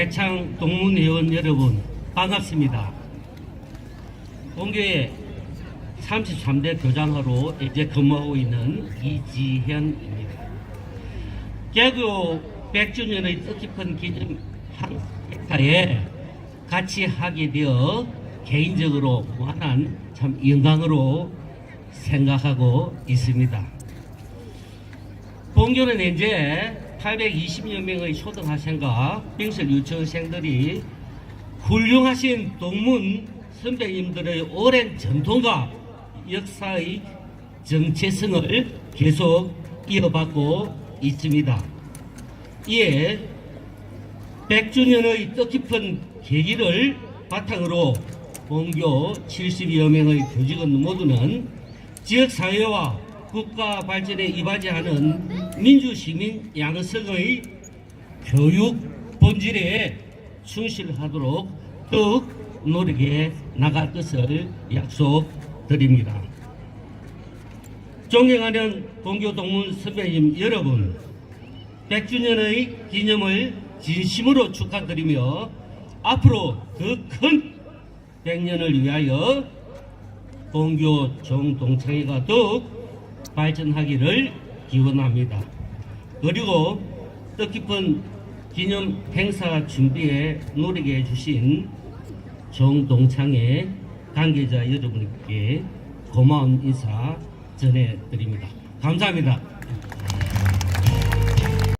대창 동문회원 여러분 반갑습니다. 본교의 33대 교장으로 이제 근무하고 있는 이지현입니다. 개교 100주년의 뜻깊은 기념 행사에 같이 하게 되어 개인적으로 무한한 참 영광으로 생각하고 있습니다. 본교는 이제 820여 명의 초등학생과 빙설 유치원생들이 훌륭하신 동문 선배님들의 오랜 전통과 역사의 정체성을 계속 이어받고 있습니다. 이에 100주년의 뜻깊은 계기를 바탕으로 본교 70여 명의 교직원 모두는 지역사회와 국가 발전에 이바지하는 민주시민 양성의 교육 본질에 충실하도록 더욱 노력해 나갈 것을 약속드립니다. 존경하는 본교 동문 선배님 여러분, 100주년의 기념을 진심으로 축하드리며 앞으로 더 큰 100년을 위하여 본교 정동창회가 더욱 발전하기를 기원합니다. 그리고 뜻깊은 기념 행사 준비에 노력해 주신 정동창회 관계자 여러분께 고마운 인사 전해드립니다. 감사합니다.